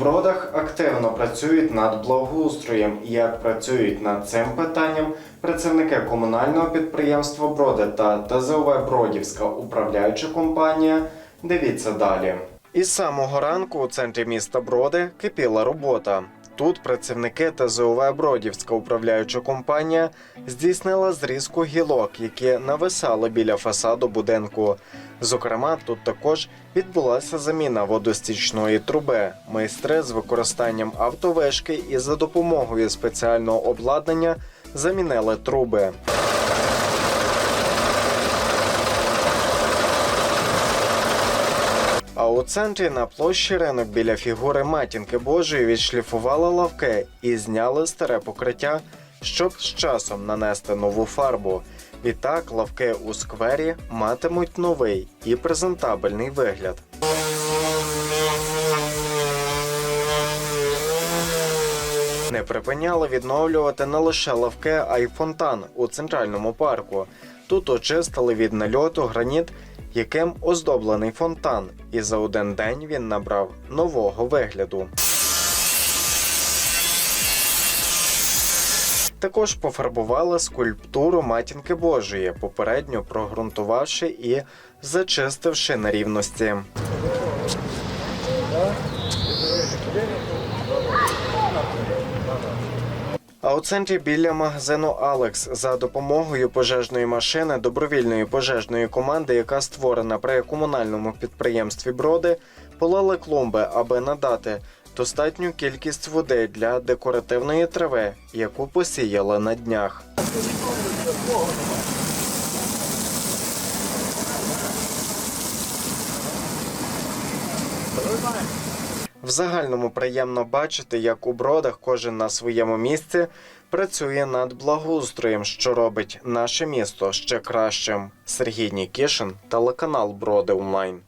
бродах активно працюють над благоустроєм. Як працюють над цим питанням працівники комунального підприємства Броди та ТЗОВ Бродівська управляюча компанія. Дивіться далі. Із самого ранку у центрі міста Броди кипіла робота. Тут працівники ТЗОВ Бродівська управляюча компанія здійснила зрізку гілок, які нависали біля фасаду будинку. Зокрема, тут також відбулася заміна водостічної труби. Майстри з використанням автовишки і за допомогою спеціального обладнання замінили труби. У центрі на площі ринок біля фігури матінки Божої відшліфували лавки і зняли старе покриття, щоб з часом нанести нову фарбу. Відтак лавки у сквері матимуть новий і презентабельний вигляд. Не припиняли відновлювати не лише лавки, а й фонтан у центральному парку. Тут очистили від нальоту граніт, яким оздоблений фонтан, і за один день він набрав нового вигляду. Також пофарбували скульптуру матінки Божої, попередньо прогрунтувавши і зачистивши на А у центрі біля магазину Алекс за допомогою пожежної машини добровільної пожежної команди, яка створена при комунальному підприємстві Броди, полили клумби, аби надати достатню кількість води для декоративної трави, яку посіяли на днях. В загальному приємно бачити, як у бродах кожен на своєму місці працює над благоустроєм, що робить наше місто ще кращим. Сергій Нікішин, телеканал Броди Онлайн.